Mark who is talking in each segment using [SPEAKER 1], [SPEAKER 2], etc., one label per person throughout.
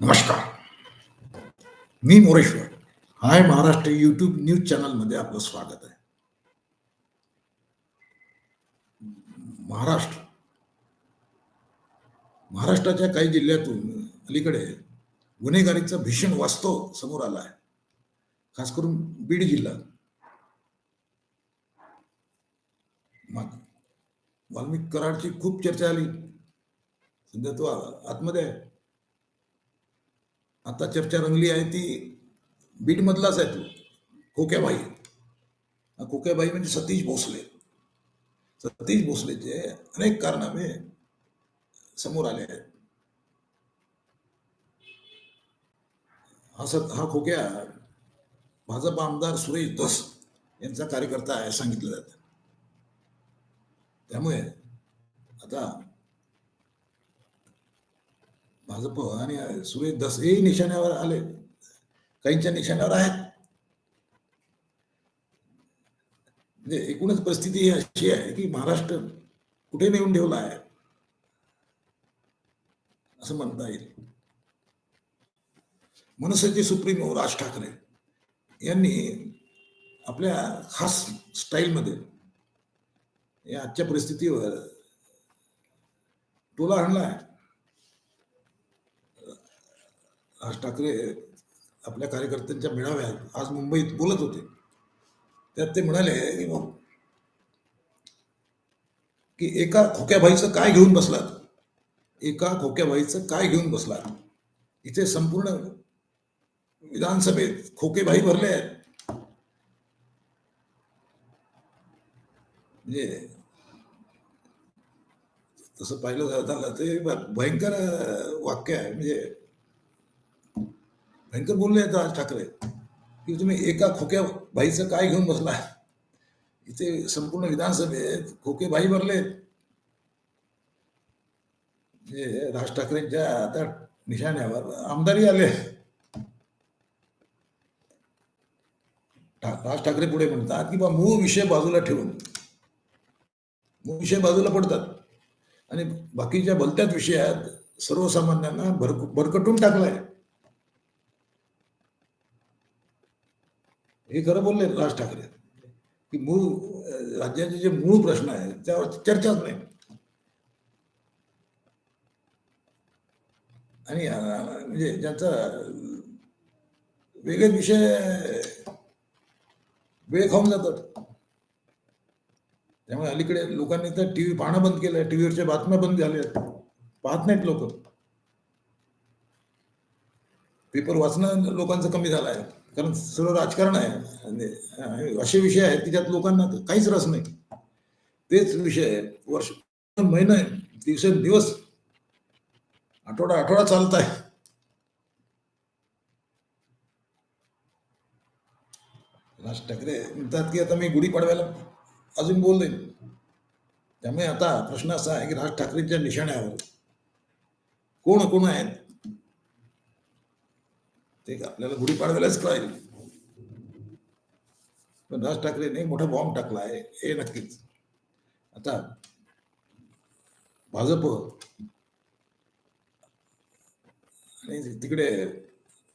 [SPEAKER 1] नमस्कार. मी Moreshwar. Hi Maharashtra YouTube news चॅनलमध्ये आपलं स्वागत आहे. महाराष्ट्र. महाराष्ट्राच्या काही जिल्ह्यातून अलीकडे गुन्हेगारीचा भीषण वास्तव समोर आला आहे. खास करून बीड जिल्हा. वाल्मिक कराडची खूप चर्चा आली. सध्या तो आतमध्ये आहे. आता चर्चा रंगली आहे ती बीड मधलाच आहे तो खोक्याबाई. खोक्याबाई म्हणजे सतीश भोसले. सतीश भोसलेचे अनेक कारनामे समोर आले आहेत. हा सत हा खोक्या भाजप आमदार सुरेश धस यांचा कार्यकर्ता आहे सांगितलं जातं. त्यामुळे आता भाजप आणि सुरेश धस निशाण्यावर आले. काहींच्या निशाण्यावर आहेत. म्हणजे एकूणच परिस्थिती ही अशी आहे की महाराष्ट्र कुठे नेऊन ठेवला आहे? असं म्हणता येईल. मनसेचे सुप्रीमो राज ठाकरे यांनी आपल्या खास स्टाईलमध्ये या आजच्या परिस्थितीवर टोला आणला आहे. राज ठाकरे आपल्या कार्यकर्त्यांच्या मेळाव्यात आज मुंबईत बोलत होते. त्यात ते म्हणाले की मग की एका खोक्याबाईचं काय घेऊन बसलात? एका खोक्याबाईचं काय घेऊन बसलात? इथे संपूर्ण विधानसभेत खोकेबाई भरले आहेत. म्हणजे तसं पाहिलं जाताना ते भयंकर वाक्य आहे. म्हणजे भयंकर बोलले आहेत राज ठाकरे. की तुम्ही एका खोक्या बाईचं काय घेऊन बसला इथे संपूर्ण विधानसभेत खोके बाई भरले म्हणजे राज ठाकरेंच्या आता निशाण्यावर आमदारी आले. राज ठाकरे पुढे म्हणतात की बा मूळ विषय बाजूला ठेवून. मूळ विषय बाजूला पडतात. आणि बाकीच्या भलत्याच विषयात सर्वसामान्यांना भर भरकटून टाकलाय. हे खरं बोलले राज ठाकरे. की मूळ राज्याचे जे मूळ प्रश्न आहे त्यावर चर्चाच नाही. आणि म्हणजे ज्यांचा वेगळे विषय वेळ खाऊन जातात. त्यामुळे अलीकडे लोकांनी तर टीव्ही पाहणं बंद केलंय टीव्हीवरच्या बातम्या बंद झाल्या पाहत नाहीत लोक. पेपर वाचणं लोकांचं कमी झालं आहे. कारण सर्व राजकारण आहे. असे विषय आहेत की ज्यात लोकांना काहीच रस नाही. तेच विषय वर्ष महिना दिवसेंदिवस आठवडा आठवडा चालत आहे. राज ठाकरे म्हणतात की आता मी गुढीपाडव्याला अजून बोलले. त्यामुळे आता प्रश्न असा आहे की राज ठाकरेंच्या निशाण्यावर कोण कोण आहेत? ते आपल्याला गुढीपाडव्यालाच कळेल. पण राज ठाकरेने मोठा बॉम्ब टाकला आहे हे नक्कीच. आता भाजप आणि तिकडे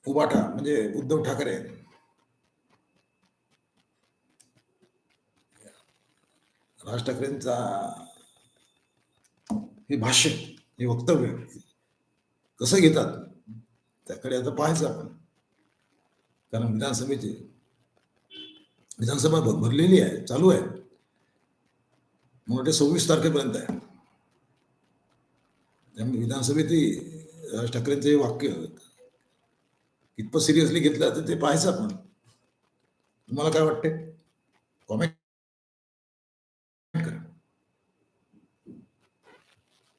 [SPEAKER 1] उबाठा म्हणजे उद्धव ठाकरे. राज ठाकरेंचा हे भाष्य हे वक्तव्य कसं घेतात त्याकडे आता पाहायचं आपण. कारण विधानसभेची विधानसभा भरलेली आहे चालू आहे. मला वाटते सव्वीस तारखेपर्यंत आहे. त्यामुळे विधानसभेतही राज ठाकरेंचे वाक्य कितपत सिरियसली घेतलं तर ते पाहायचं आपण. तुम्हाला काय वाटते कॉमेंट